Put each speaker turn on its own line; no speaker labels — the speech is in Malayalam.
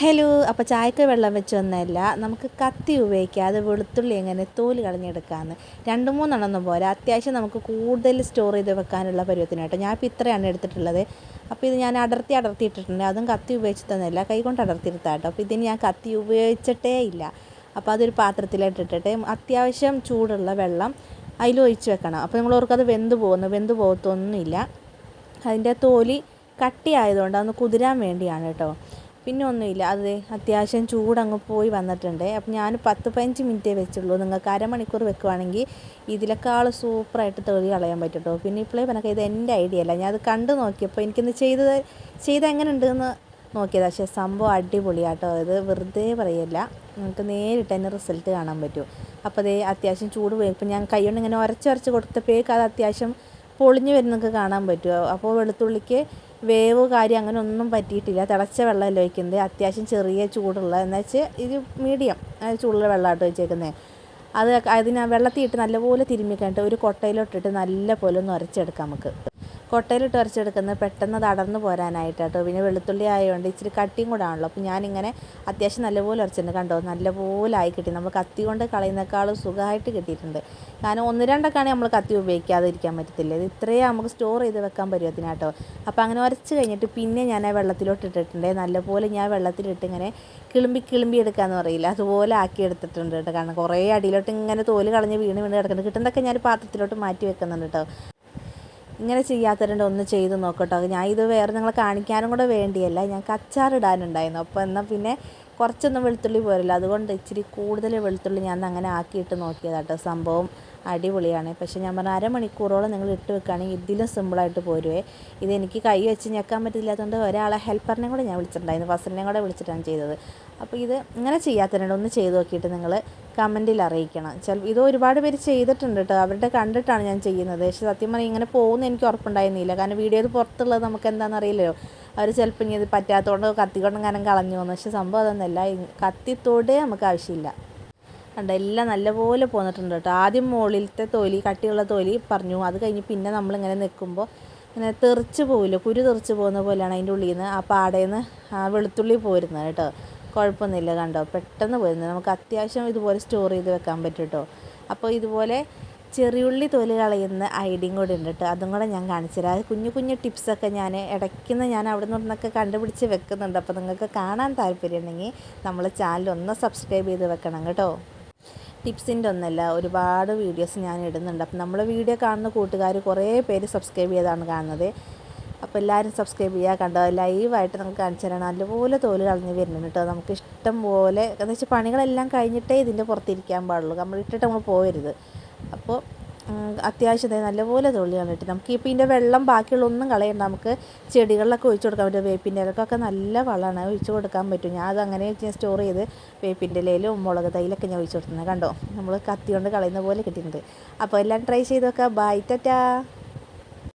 ഹലോ അപ്പോൾ ചായക്ക് വെള്ളം വെച്ചൊന്നല്ല നമുക്ക് കത്തി ഉപയോഗിക്കാതെ വെളുത്തുള്ളി എങ്ങനെ തോൽ കളഞ്ഞെടുക്കാമെന്ന് രണ്ട് മൂന്നെണ്ണമൊന്നും പോരാ. അത്യാവശ്യം നമുക്ക് കൂടുതൽ സ്റ്റോർ ചെയ്ത് വെക്കാനുള്ള പരുവത്തിനായിട്ട് ഞാൻ ഇപ്പോൾ ഇത്രയാണ് എടുത്തിട്ടുള്ളത്. അപ്പോൾ ഇത് ഞാൻ അടർത്തി അടർത്തിയിട്ടിട്ടുണ്ട്. അതും കത്തി ഉപയോഗിച്ചിട്ടൊന്നുമല്ല കൈ കൊണ്ട് അടർത്തിയെടുത്താൽ കേട്ടോ. അപ്പോൾ ഇതിന് ഞാൻ കത്തി ഉപയോഗിച്ചിട്ടേ ഇല്ല. അപ്പോൾ അതൊരു പാത്രത്തിലായിട്ട് ഇട്ടിട്ട് അത്യാവശ്യം ചൂടുള്ള വെള്ളം അതിൽ ഒഴിച്ച് വെക്കണം. അപ്പോൾ നിങ്ങൾ ഓർക്കത് വെന്ത് പോകുന്നു. വെന്ത് പോകത്തൊന്നുമില്ല. അതിന്റെ തോലി കട്ടിയായതുകൊണ്ട് അതൊന്ന് കുതിരാൻ വേണ്ടിയാണ് കേട്ടോ. പിന്നെ ഒന്നുമില്ല. അത് അത്യാവശ്യം ചൂടങ്ങ് പോയി വന്നിട്ടുണ്ട്. അപ്പം ഞാൻ പത്ത് പതിനഞ്ച് മിനിറ്റേ വെച്ചുള്ളൂ. നിങ്ങൾക്ക് അരമണിക്കൂർ വെക്കുവാണെങ്കിൽ ഇതിലേക്കാൾ സൂപ്പറായിട്ട് തെളി കളയാൻ പറ്റും കേട്ടോ പിന്നെ ഇപ്പോഴേ പറഞ്ഞ ഇത് എന്റെ ഐഡിയ അല്ല. ഞാൻ അത് കണ്ടു നോക്കിയപ്പോൾ എനിക്കിന്ന് ചെയ്തത് ചെയ്ത് എങ്ങനെ ഉണ്ടെന്ന് നോക്കിയത്. പക്ഷേ സംഭവം അടിപൊളിയാട്ടോ. ഇത് വെറുതെ പറയല്ല. നിങ്ങൾക്ക് നേരിട്ട് തന്നെ റിസൾട്ട് കാണാൻ പറ്റും. അപ്പോൾ അതേ അത്യാവശ്യം ചൂട് പോയി. ഇപ്പം ഞാൻ കൈ കൊണ്ട് ഇങ്ങനെ ഉരച്ച് കൊടുത്തപ്പോഴേക്ക് അത് അത്യാവശ്യം പൊളിഞ്ഞു വരുന്നൊക്കെ കാണാൻ പറ്റുമോ? അപ്പോൾ വെളുത്തുള്ളിക്ക് വേവ് കാര്യം അങ്ങനെ ഒന്നും പറ്റിയിട്ടില്ല. തിളച്ച വെള്ളമല്ല ഒഴിക്കുന്നത്. അത്യാവശ്യം ചെറിയ ചൂടുള്ള എന്ന് വെച്ചാൽ ഇത് മീഡിയം ചൂടുള്ള വെള്ളമായിട്ട് വെച്ചേക്കുന്നത് അത് അതിന് വെള്ളത്തിൽ ഇട്ട് നല്ലപോലെ തിരുമ്മിക്കഴിഞ്ഞിട്ട് ഒരു കൊട്ടയിലോട്ടിട്ട് നല്ല പോലെ ഒന്ന് ഉരച്ചെടുക്കാം നമുക്ക്. കൊട്ടയിലിട്ട് അരച്ചെടുക്കുന്നത് പെട്ടെന്ന് അത് അടർന്നു പോരാനായിട്ട് കേട്ടോ പിന്നെ വെളുത്തുള്ളി ആയതുകൊണ്ട് ഇച്ചിരി കട്ടിയും കൂടെ ആണല്ലോ. അപ്പോൾ ഞാനിങ്ങനെ അത്യാവശ്യം നല്ലപോലെ ഉരച്ചിട്ടുണ്ട് കണ്ടോ? നല്ലപോലെ ആയി കിട്ടി. നമ്മൾ കത്തി കൊണ്ട് കളയുന്നേക്കാളും സുഖമായിട്ട് കിട്ടിയിട്ടുണ്ട്. കാരണം ഒന്ന് രണ്ടൊക്കെയാണെങ്കിൽ നമ്മൾ കത്തി ഉപയോഗിക്കാതിരിക്കാൻ പറ്റത്തില്ല. ഇത് ഇത്രയും നമുക്ക് സ്റ്റോർ ചെയ്ത് വെക്കാൻ പറ്റുമത്തിന് കേട്ടോ അപ്പോൾ അങ്ങനെ ഉരച്ച് കഴിഞ്ഞിട്ട് പിന്നെ ഞാൻ ആ വെള്ളത്തിലോട്ട് ഇട്ടിട്ടുണ്ട്. നല്ലപോലെ ഞാൻ വെള്ളത്തിലിട്ട് ഇങ്ങനെ കിളുമ്പി കിളുമ്പി എടുക്കാമെന്ന് പറയില്ല. അതുപോലെ ആക്കി എടുത്തിട്ടുണ്ട് കേട്ടോ. കാരണം കുറേ അടിയിലോട്ട് ഇങ്ങനെ തോൽ കളഞ്ഞ് വീണ് വീണ് കിടക്കുന്നുണ്ട്. കിട്ടുന്നതൊക്കെ ഞാൻ പാത്രത്തിലോട്ട് മാറ്റി വെക്കുന്നുണ്ട് കേട്ടോ. ഇങ്ങനെ ചെയ്യാത്തവരുണ്ട് ഒന്ന് ചെയ്ത് നോക്കട്ടോ. ഞാൻ ഇത് വേറെ നിങ്ങളെ കാണിക്കാനും കൂടെ വേണ്ടിയല്ല. ഞങ്ങൾക്ക് അച്ചാറിടാനുണ്ടായിരുന്നു അപ്പോൾ എന്നാൽ പിന്നെ കുറച്ചൊന്നും വെളുത്തുള്ളി പോരല്ലോ. അതുകൊണ്ട് ഇച്ചിരി കൂടുതൽ വെളുത്തുള്ളി ഞാൻ അങ്ങനെ ആക്കിയിട്ട് നോക്കിയതാട്ടോ. സംഭവം അടിപൊളിയാണ്. പക്ഷേ ഞാൻ പറഞ്ഞ അരമണിക്കൂറോളം നിങ്ങൾ ഇട്ട് വെക്കുകയാണെങ്കിൽ ഇതിലും സിമ്പിളായിട്ട് പോരുവേ. ഇതെനിക്ക് കൈ വെച്ച് ഞെക്കാൻ പറ്റില്ലാത്തതുകൊണ്ട് ഒരാളെ ഹെൽപ്പറിനെ കൂടെ ഞാൻ വിളിച്ചിട്ടുണ്ടായിരുന്നു. ഫസലിനെ കൂടെ വിളിച്ചിട്ടാണ് ചെയ്തത്. അപ്പോൾ ഇത് ഇങ്ങനെ ചെയ്യാത്തതിനുണ്ട് ഒന്ന് ചെയ്ത് നോക്കിയിട്ട് നിങ്ങൾ കമന്റിൽ അറിയിക്കണം. ചില ഇത് ഒരുപാട് പേര് ചെയ്തിട്ടുണ്ട് കേട്ടോ. അവരുടെ കണ്ടിട്ടാണ് ഞാൻ ചെയ്യുന്നത്. പക്ഷേ സത്യം പറഞ്ഞാൽ ഇങ്ങനെ പോകുന്ന എനിക്ക് ഉറപ്പുണ്ടായിരുന്നില്ല. കാരണം വീഡിയോയിൽ പുറത്തുള്ളത് നമുക്ക് എന്താണെന്ന് അറിയില്ലല്ലോ. അവർ ചിലപ്പോൾ ഇനി ഇത് പറ്റാത്തതുകൊണ്ട് കത്തിക്കൊണ്ട് അങ്ങനെ കളഞ്ഞു പോകുന്നു. പക്ഷേ സംഭവം അതൊന്നുമല്ല കത്തിത്തോടെ നമുക്ക് ആവശ്യമില്ല. കണ്ടോ എല്ലാം നല്ലപോലെ പോന്നിട്ടുണ്ട് കേട്ടോ. ആദ്യം മുകളിലത്തെ തൊലി കട്ടിയുള്ള തൊലി പറഞ്ഞു. അത് കഴിഞ്ഞ് പിന്നെ നമ്മളിങ്ങനെ നിൽക്കുമ്പോൾ ഇങ്ങനെ തെറിച്ച് പോവില്ല? കുരു തെറിച്ച് പോകുന്ന പോലെയാണ് അതിന്റെ ഉള്ളിൽ നിന്ന് ആ പാടയിൽ ആ വെളുത്തുള്ളി പോരുന്നത് കേട്ടോ. കുഴപ്പമൊന്നുമില്ല കണ്ടോ. പെട്ടെന്ന് പോരുന്നത്. നമുക്ക് അത്യാവശ്യം ഇതുപോലെ സ്റ്റോർ ചെയ്ത് വെക്കാൻ പറ്റും കേട്ടോ. അപ്പോൾ ഇതുപോലെ ചെറിയുള്ളി തൊലി കളയുന്ന ഐഡിയും കൂടെ ഉണ്ട് കേട്ടോ. അതും കൂടെ ഞാൻ കാണിച്ചു തരാം. അത് കുഞ്ഞു കുഞ്ഞു ടിപ്സൊക്കെ ഞാൻ ഇടയ്ക്കുന്ന ഞാൻ അവിടെ നിന്നൊക്കെ കണ്ടുപിടിച്ച് വെക്കുന്നുണ്ട്. അപ്പോൾ നിങ്ങൾക്ക് കാണാൻ താല്പര്യമുണ്ടെങ്കിൽ നമ്മൾ ചാനൽ ഒന്ന് സബ്സ്ക്രൈബ് ചെയ്ത് വെക്കണം കേട്ടോ. ടിപ്സിന്റെ ഒന്നല്ല ഒരുപാട് വീഡിയോസ് ഞാൻ ഇടുന്നുണ്ട്. അപ്പം നമ്മൾ വീഡിയോ കാണുന്ന കൂട്ടുകാർ കുറേ പേര് സബ്സ്ക്രൈബ് ചെയ്താണ് കാണുന്നത്. അപ്പോൾ എല്ലാവരും സബ്സ്ക്രൈബ് ചെയ്യുക കണ്ടോ? ലൈവായിട്ട് നമുക്ക് കാണിച്ചു തരാം. നല്ലപോലെ തോൽ കളഞ്ഞ് വരുന്നുണ്ട് കേട്ടോ. നമുക്ക് ഇഷ്ടം പോലെ എന്ന് വെച്ചാൽ പണികളെല്ലാം കഴിഞ്ഞിട്ടേ ഇതിന്റെ പുറത്തിരിക്കാൻ പാടുള്ളൂ. നമ്മൾ ഇട്ടിട്ട് നമ്മൾ പോകരുത് അപ്പോൾ അത്യാവശ്യം നല്ലപോലെ തൊള്ളി കണ്ടിട്ട് നമുക്ക് ഇപ്പോൾ ഇതിന്റെ വെള്ളം ബാക്കിയുള്ളൊന്നും കളയണ്ട. നമുക്ക് ചെടികളിലൊക്കെ ഒഴിച്ചു കൊടുക്കാൻ പറ്റും. വേപ്പിന്റെ ഇലക്കൊക്കെ നല്ല വളമാണ്. ഒഴിച്ചു കൊടുക്കാൻ പറ്റും. ഞാൻ അത് അങ്ങനെ ഞാൻ സ്റ്റോർ ചെയ്ത് വേപ്പിന്റെ ഇലയിലും മുളക് തൈലൊക്കെ ഞാൻ ഒഴിച്ചു കൊടുക്കുന്നത് കണ്ടോ? നമ്മൾ കത്തി കൊണ്ട് കളയുന്ന പോലെ കിട്ടിയിട്ടുണ്ട്. അപ്പോൾ എല്ലാം ട്രൈ ചെയ്ത് നോക്കാം. ബൈ ടാറ്റാ